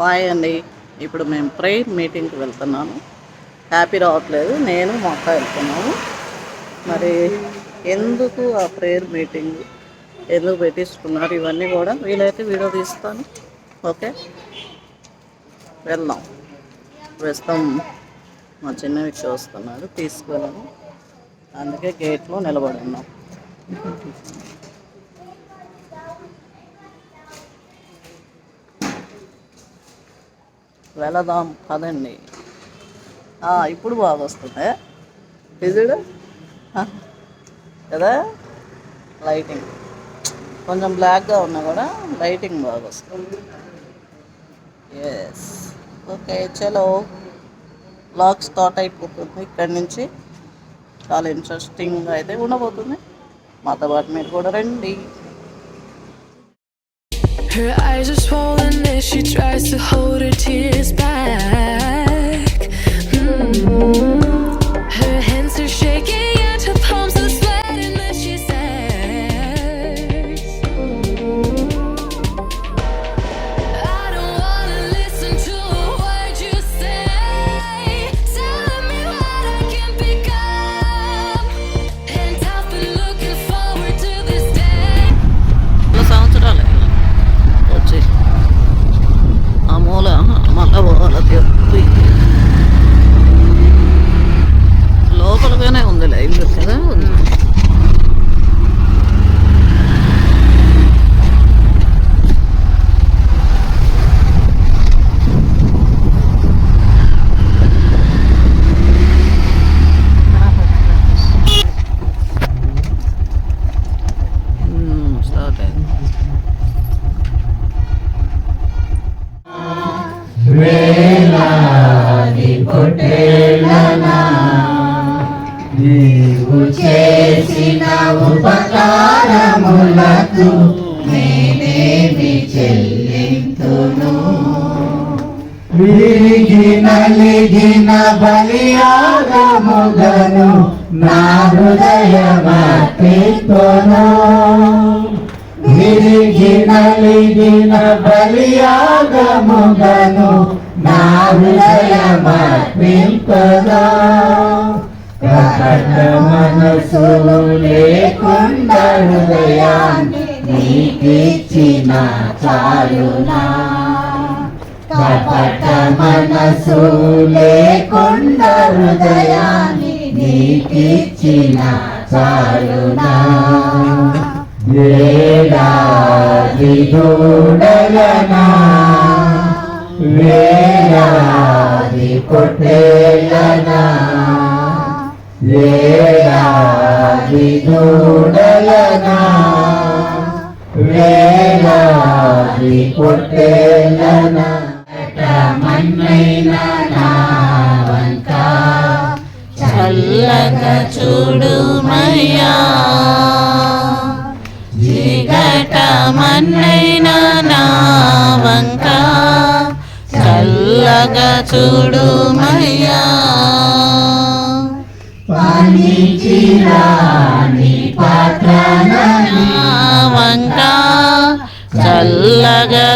Bye అండి. ఇప్పుడు మేము ప్రేయర్ మీటింగ్కి వెళ్తున్నాను హ్యాపీ రావట్లేదు. నేను మా అక్క వెళ్తున్నాము. మరి ఎందుకు ఆ ప్రేయర్ మీటింగ్? ఎందుకు పెట్టించుకున్నారు? ఇవన్నీ కూడా వీలైతే వీడియో తీస్తాను. ఓకే? వెళ్దాం. ప్రస్తుతం మా చిన్నవి చూస్తున్నాడు తీసుకెళ్ళాను అందుకే గేట్లో నిలబడి ఉన్నాం. వెళదాం పదండి. ఇప్పుడు బాగా వస్తుంది. విజుడు కదా? లైటింగ్ కొంచెం బ్లాక్గా ఉన్నా కూడా లైటింగ్ బాగా వస్తుంది. ఎస్ ఓకే చలో. బ్లాగ్ స్టార్ట్ అయిపోతుంది. ఇక్కడి నుంచి చాలా ఇంట్రెస్టింగ్ అయితే ఉండబోతుంది. మాతో పాటు మీరు కూడా రండి. Her eyes are swollen. She tries to hold her tears back. చేసిన ఉపకారములకు నేనేమి చెల్లింతును? విరిగిన నలిగిన బలియాగముగను నా హృదయమర్పితును విరిగిన లిగిన బలియాగముగను నా హృదయమర్పితును ప్రకట మనసులు లేకుండా హృదయాన్ని నీకిచ్చిన చాలునా కపట మనసు లేకుండా హృదయాన్ని నీకిచ్చిన చాలునా వేలాది దూడలనా వేలాది కొట్టేలనా వేలాది దూడలనా వేలాది కొట్టేలనా మన్నైన నా వంక చల్లగా చూడుమయ్యా జిగట మన్నైన నా వంక చల్లగా చూడు మయ్యా వంక చల్లగా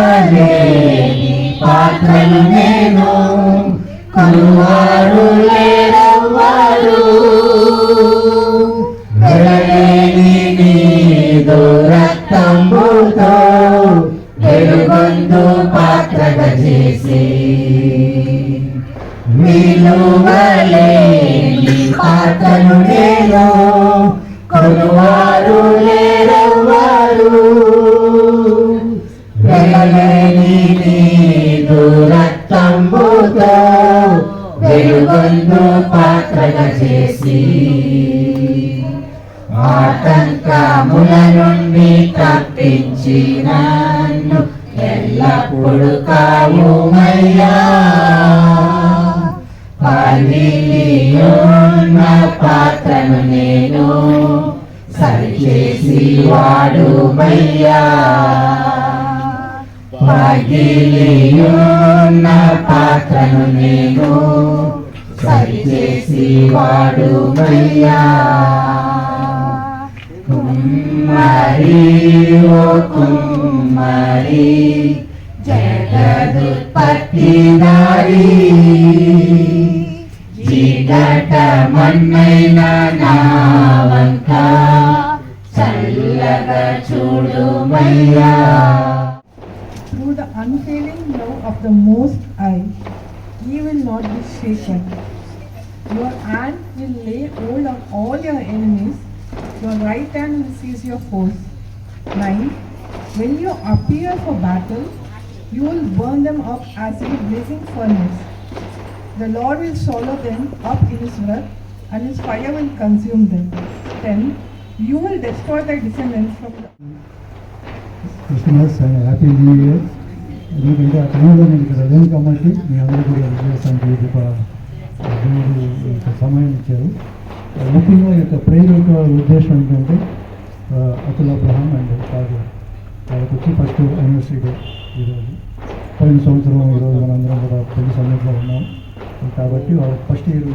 విలువలేని పాత్రలు నేను వెలలేని చేసి ఆటంకముల నుండి తప్పించి ఎల్లప్పుడు కావుమయ్యా పలియున్న పాత్రను నేను సరిచేసి వాడుమయ్యా పగిలియున్న పాత్రను నేను సరిచేసి వాడుమయ్యా కుమ్మరి ఓ కుమ్మరి జగదుత్పత్తి దారి చీకట మన్నైన నావంక చల్లగా చూడుమయ్యా Through the unfailing love of the Most High, ye will not be shaken. Your hand will lay hold of all your enemies, your right hand will seize your foes. 9. When you appear for battle, you will burn them up as in a blazing furnace. The Lord will swallow them up in his wrath, and his fire will consume them. 10. You will destroy their descendants from the Christmas and happy new year ఎందుకంటే ఆ టైంలో నేను ఇక్కడ లేను కాబట్టి మీ అందరూ కూడా విజయసానికి ఒక సమయం ఇచ్చారు. ముఖ్యంగా ఈ యొక్క ప్రేయర్ యొక్క ఉద్దేశం ఏంటంటే ఆ, అతుల్ అబ్రహాం అండ్ కాదు వాళ్ళకి వచ్చి ఫస్ట్ యూనివర్సిటీ డే ఈరోజు. పోయిన సంవత్సరం ఈరోజు మనందరం కూడా పెళ్ళి సమయంలో ఉన్నాం. కాబట్టి వాళ్ళకి ఫస్ట్ ఇయర్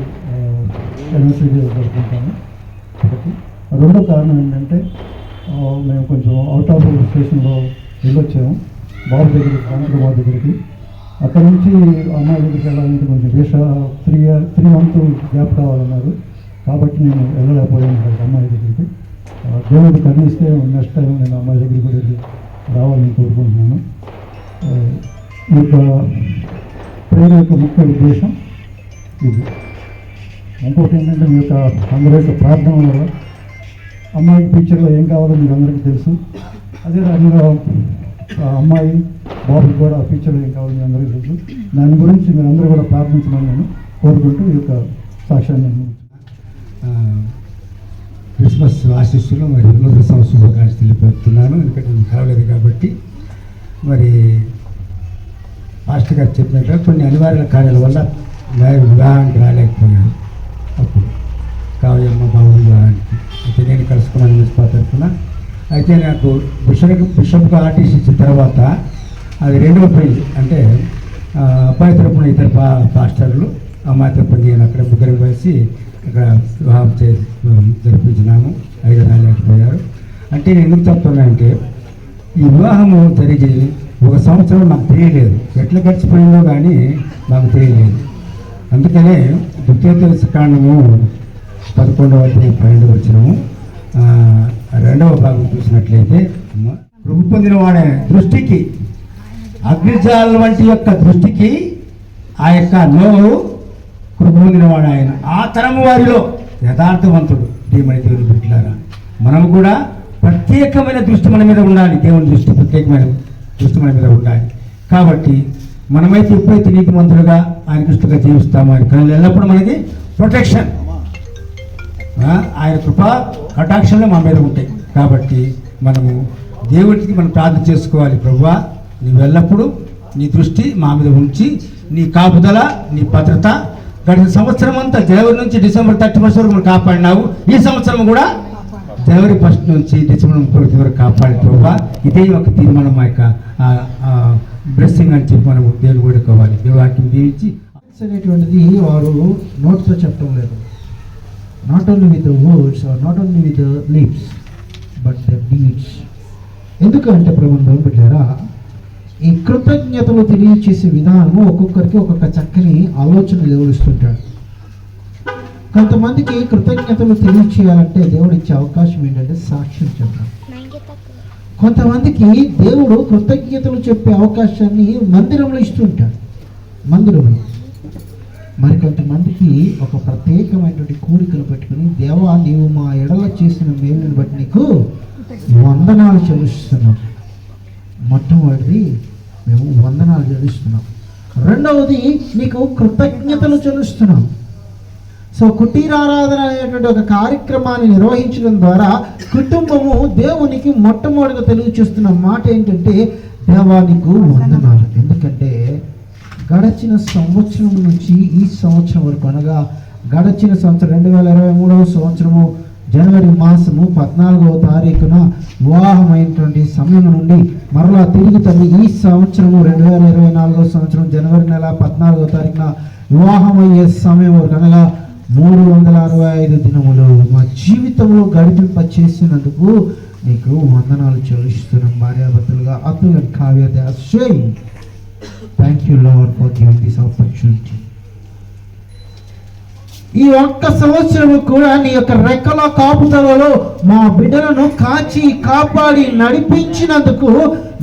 యూనివర్సిటీ డే జరుపుకుంటాము. ఒకటి రెండో కారణం ఏంటంటే మేము కొంచెం అవుట్ ఆఫ్ స్టేషన్లో వెళ్ళొచ్చాము. బాబు దగ్గరికి కాంతుడు దగ్గరికి. అక్కడ నుంచి అమ్మాయి దగ్గరికి వెళ్ళాలంటే కొంచెం దేశ three year three month gap కావాలన్నారు. కాబట్టి నేను వెళ్ళలేకపోయాను అక్కడ అమ్మాయి దగ్గరికి. దేవుడు కర్ణిస్తే నెక్స్ట్ టైం నేను అమ్మాయి దగ్గరికి కూడా వెళ్ళి రావాలని కోరుకుంటున్నాను. ఆ, ఈ యొక్క ప్రేమ యొక్క ముఖ్య ఉద్దేశం ఇది. ఇంకోటి ఏంటంటే మీ యొక్క అందరి యొక్క ప్రార్థన వల్ల అమ్మాయికి పిక్చర్లో ఏం కావాలో మీకు అందరికీ తెలుసు. అదే రకంగా ఆ అమ్మాయి బాబుకి కూడా ఫ్యూచర్లో ఏం కావాలని మీ అందరికీ తెలుసు. దాని గురించి మీరు అందరూ కూడా ప్రార్థించమని నేను కోరుకుంటూ ఈ యొక్క సాక్ష్యాన్ని క్రిస్మస్ ఆశీస్సులు మరి నూతన సంవత్సరం శుభాకాంక్షలు ఎందుకంటే నేను కలవలేదు కాబట్టి. మరి మాస్టర్ గారు చెప్పినట్టుగా కొన్ని అనివార్య కార్యాల వల్ల నేను వివాహానికి రాలేకపోయాను అప్పుడు కావ్యమ్మ బాబు వివాహానికి. అయితే నేను కలుసుకున్నాను మున్సిపల్ తరఫున అయితే నాకు బిషప్ బిషప్గా ఆర్టీసీ ఇచ్చిన తర్వాత అది రెండవ పేజ్. అంటే ఆ, అబ్బాయి తరపున ఇద్దరు పా పాస్టర్లు అమ్మాయి తరపున నేను అక్కడ ముగ్గురు కలిసి అక్కడ వివాహం చే జరిపించినాము. ఐదు రాలేకపోయారు అంటే నేను ఎందుకు చెప్తున్నానంటే ఈ వివాహము జరిగి ఒక సంవత్సరం నాకు తెలియలేదు. ఎట్లా గడిచిపోయిందో కానీ నాకు తెలియలేదు. అందుకనే ద్వితీయ కాండము పదకొండవ అధ్యాయం పన్నెండు వచ్చినము రెండవ భాగం చూసినట్లయితే ప్రభు పొందిన వాడే దృష్టికి అగ్నిజాల వంటి యొక్క దృష్టికి ఆ యొక్క నోవు కృపొందినవాడు ఆయన. ఆ తరము వారిలో యథార్థవంతుడు. దేవుని దేవుని బిడ్డలారా మనం కూడా ప్రత్యేకమైన దృష్టి మన మీద ఉండాలి. దేవుని దృష్టి ప్రత్యేకమైన దృష్టి మన మీద ఉండాలి. కాబట్టి మనమైతే ఎప్పుడైతే నీతిమంతులుగా ఆయన కృష్ణగా జీవిస్తామో ఆయన కళ్ళు ఎల్లప్పుడూ మనకి ప్రొటెక్షన్ ఆ, ఆయన కృప కటాక్షంలో మా మీద ఉంటాయి. కాబట్టి మనము దేవుడికి మనం ప్రార్థన చేసుకోవాలి. ప్రభువా నీవెల్లప్పుడూ నీ దృష్టి మా మీద ఉంచి నీ కాపుదల నీ భద్రత గడిచిన సంవత్సరం అంతా జనవరి నుంచి డిసెంబర్ థర్టీ ఫస్ట్ వరకు మనం కాపాడినావు. ఈ సంవత్సరం కూడా జనవరి ఫస్ట్ నుంచి డిసెంబర్ ముప్పై ఒకటి వరకు కాపాడి ప్రభువా ఇదే ఒక తీర్మానం మా యొక్క బ్లెస్సింగ్ అని చెప్పి మనం దేవుని కోరుకోవాలి దేవుడికి దీవించి. అనేటువంటిది వారు నోట్స్తో చెప్పడం లేదు. Not only with words or not only with leaves lips but the deeds ఎందుకంటే ప్రబంధం పెట్టారా? ఈ కృతజ్ఞతలు తెలియచేసే విధానము ఒక్కొక్కరికి ఒక్కొక్క చక్కని ఆలోచన దేవుడిస్తుంటాడు కొంతమందికి కృతజ్ఞతలు తెలియచేయాలంటే దేవుడు ఇచ్చే అవకాశం ఏంటంటే సాక్ష్యం చెప్పడం. కొంతమందికి దేవుడు కృతజ్ఞతలు చెప్పే అవకాశాన్ని మందిరంలో ఇస్తుంటాడు. మందిరంలో. మరి కొంతమందికి ఒక ప్రత్యేకమైనటువంటి కోరికలు పెట్టుకుని దేవా నీవు మా ఎడల చేసిన మేలుని బట్టి నీకు వందనాలు చెల్లిస్తున్నాం. మొట్టమొదటిది మేము వందనాలు చెల్లిస్తున్నాం. రెండవది నీకు కృతజ్ఞతలు చెల్లిస్తున్నాం. సో కుటీరారాధన అనేటువంటి ఒక కార్యక్రమాన్ని నిర్వహించడం ద్వారా కుటుంబము దేవునికి మొట్టమొదటిగా తెలియచేస్తున్న మాట ఏంటంటే దేవానికి వందనాలు. ఎందుకంటే గడచిన సంవత్సరం నుంచి ఈ సంవత్సరం వరకు అనగా గడచిన సంవత్సరం రెండు వేల ఇరవై మూడవ సంవత్సరము జనవరి మాసము పద్నాలుగవ తారీఖున వివాహమైనటువంటి సమయం నుండి మరలా తిరిగి తల్లి ఈ సంవత్సరము రెండు వేల ఇరవై నాలుగవ సంవత్సరం జనవరి నెల పద్నాలుగవ తారీఖున వివాహమయ్యే సమయం అనగా మూడు వందల అరవై ఐదు దినములు. మా జీవితంలో గడిపింప చేసినందుకు నీకు వందనాలు చెల్లిస్తున్నాం భార్యాభర్తలుగా. Atul and Kavya they thank you lover for giving this opportunity ఈ ఒక్క సంవత్సరము కూడా నీ యొక్క రెక్కల కాపుదలలో మా బిడ్డలను కాచి కాపాడి నడిపించినందుకు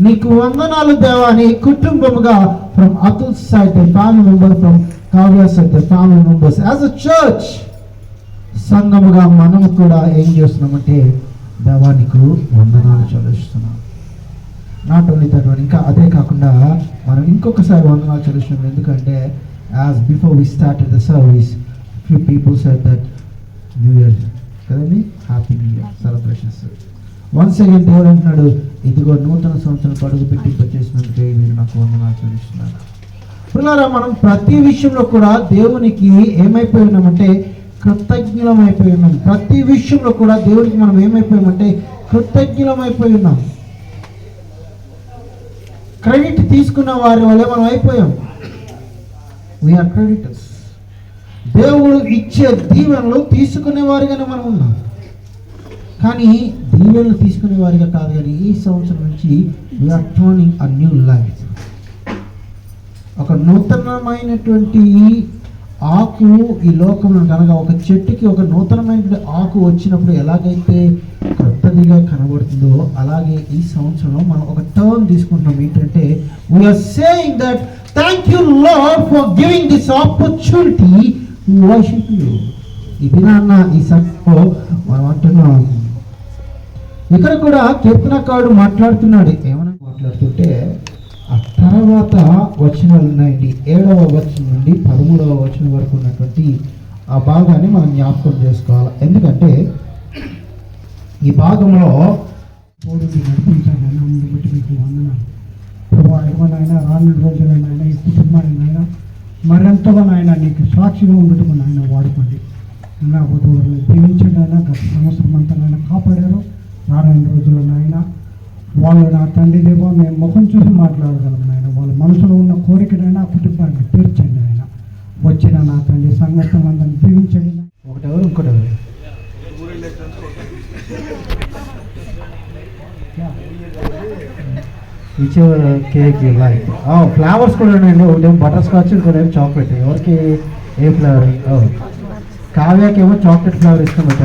నీకు వందనాలు దేవాని కుటుంబముగా from Atul side the family member from Kavya side the family members as a church సంఘముగా మనము కూడా ఏం చేస్తున్నామంటే దేవానికి వందనాలు చెల్లిస్తున్నాం. నాట్ ఓన్లీ దట్ వన్ ఇంకా అదే కాకుండా మనం ఇంకొకసారి వందనాలు చెల్లిస్తున్నాం. ఎందుకంటే as before we start the service few people said that new year కదండి happy new year celebrations once again దేవుడు అంటున్నాడు ఇదిగో నూతన సంవత్సరం పడుగు పెట్టి చేసినందుకే మీరు నాకు వందన ఆచరిస్తున్నారు పిల్లరా మనం ప్రతి విషయంలో కూడా దేవునికి ఏమైపోయి ఉన్నామంటే కృతజ్ఞలం అయిపోయి ఉన్నాం. ప్రతి విషయంలో కూడా దేవునికి మనం ఏమైపోయామంటే కృతజ్ఞలం అయిపోయి ఉన్నాం. క్రెడిట్ తీసుకున్న వారి వల్లే మనం అయిపోయాం. వీఆర్ క్రెడిటర్స్ దేవుడు ఇచ్చే దీవెనలు తీసుకునే వారిగానే మనం ఉన్నాం. కానీ దీవెనలు తీసుకునే వారిగా కాదు కానీ ఈ సంవత్సరం నుంచి we are turning a new life ఒక నూతనమైనటువంటి ఆకు ఈ లోకంలో కనుక ఒక చెట్టుకి ఒక నూతనమైనటువంటి ఆకు వచ్చినప్పుడు ఎలాగైతే కొత్తదిగా కనబడుతుందో అలాగే ఈ సంవత్సరంలో మనం ఒక టర్న్ తీసుకుంటాం ఏంటంటే we are saying that thank you Lord for giving this opportunity worship you ఇది నాన్న ఈ సమయంలో మనం అంటున్నాం. ఇక్కడ కూడా కీర్తనకారుడు మాట్లాడుతున్నాడు. ఏమని మాట్లాడుతుంటే ఆ తర్వాత వచనాలు ఉన్నాయండి. ఏడవ వచనం నుండి పదమూడవ వచనం వరకు ఉన్నటువంటి ఆ భాగాన్ని మనం జ్ఞాపకం చేసుకోవాలి. ఎందుకంటే ఈ భాగంలో పోరుకి నడిపించాను ముందు బట్టి మీకు వందనాలు. ప్రభా ఇవ్వనైనా రానున్న రోజులైనా ఈ కుటుంబాన్ని మరెంతగా నాయన నీకు సాక్షిగా ఉండటం నాయన వాడుకోండి. నా వధువులను దీవించండి ఆయన గత సంవత్సరం అంతా నాయన కాపాడారు. రానున్న రోజుల్లో నాయన వాళ్ళు నా తండ్రి దేవో మేము ముఖం చూసి మాట్లాడగలం నాయన. వాళ్ళ మనసులో ఉన్న కోరికనైనా ఆ కుటుంబాన్ని తీర్చండి ఆయన వచ్చిన నా తండ్రి సంఘటనలందరినీ దీవించండి ఒకటెవరు? ఎవరు ఇంకోటి ఎవరు ఈచ్ కేక్ లైక్ ఫ్లేవర్స్ కూడా ఉన్నాయండి. ఒకటేమో బటర్ స్కాచ్ ఇంకోటేమో చాక్లెట్ ఎవరికి ఏ ఫ్లేవర్ కావ్యాకేమో చాక్లెట్ ఫ్లేవర్ ఇష్టం బట్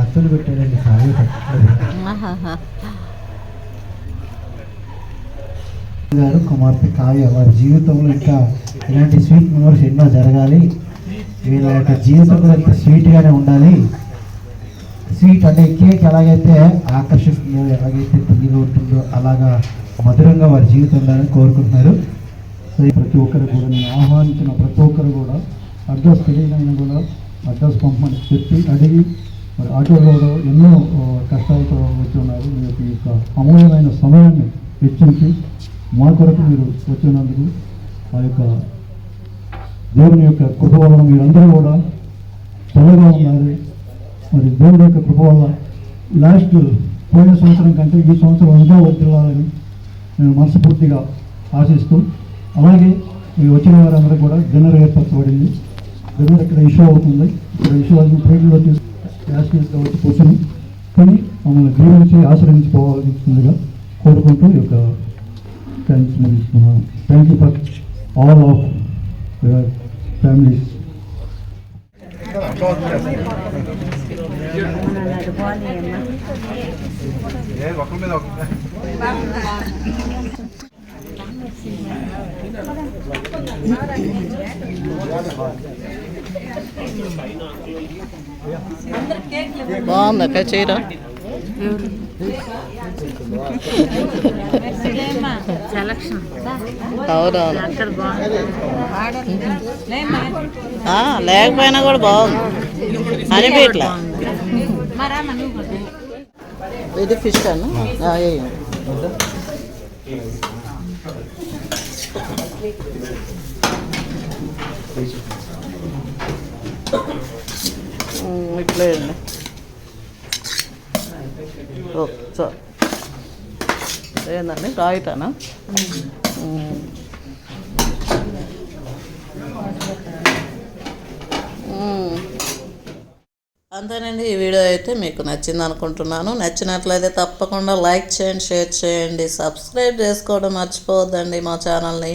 అత్తులు పెట్టాడండి కావ్య పెట్టలేదు గారు కుమార్తె కావ్య వారి జీవితంలో ఇంకా ఇలాంటి స్వీట్ మెమరీస్ ఎన్నో జరగాలి. వీళ్ళ యొక్క జీవితం కూడా స్వీట్గానే ఉండాలి. స్వీట్ అంటే కేక్ ఎలాగైతే ఆకర్షిస్తుందో ఎలాగైతే తిండిగా ఉంటుందో అలాగా మధురంగా వారి జీవితం ఉండాలని కోరుకుంటున్నారు. సో ఈ ప్రతి ఒక్కరు కూడా నేను ఆహ్వానించిన ప్రతి ఒక్కరు కూడా అడ్రస్ తెలియనైనా కూడా అడ్రస్ పంపమని చెప్పి అడిగి మరి ఆటోలో ఎన్నో కష్టాలతో యొక్క అమూల్యమైన సమయాన్ని వెచ్చించి మా కొరకు మీరు వచ్చినందుకు ఆ యొక్క దేవుని యొక్క కృప వల్ల మీరందరూ కూడా చల్లగా ఉన్నారు మరి దేవుని యొక్క కృప వల్ల లాస్ట్ పోయిన సంవత్సరం కంటే ఈ సంవత్సరం ఇంకా వదిలాలని నేను మనస్ఫూర్తిగా ఆశిస్తూ అలాగే మీరు వచ్చిన వారందరూ కూడా డిన్నర్ ఏర్పరచబడింది. డిన్నర్ ఇక్కడ ఇష్యూ అవుతుంది? ఇక్కడ ఇష్యూ అవుతుంది ట్రైన్లో క్యాష్ యాస్టీస్గా వచ్చి కూర్చొని. కొని మమ్మల్ని దీవించి ఆశ్రయించుకోవాల్సిందిగా కోరుకుంటూ ఈ యొక్క థ్యాంక్స్ ముగిస్తున్నాను thank you for all of your families మీద బాగుంది అక్క చీర. అవునవును. లేకపోయినా కూడా బాగుంది. అనిపించట్లా ఇది ఫిష్ అను ఇట్లా వేయండి ఏందండి రాయిటానా అంతేనండి ఈ వీడియో అయితే మీకు నచ్చింది అనుకుంటున్నాను. నచ్చినట్లయితే తప్పకుండా లైక్ చేయండి షేర్ చేయండి సబ్స్క్రైబ్ చేసుకోవడం మర్చిపోవద్దండి మా ఛానల్ని.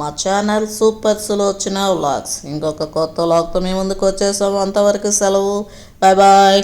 మా ఛానల్ సూపర్స్లో వచ్చిన వ్లాగ్స్ ఇంకొక కొత్త వ్లాగ్తో మీ ముందుకు వచ్చేసాము. అంతవరకు సెలవు. Bye bye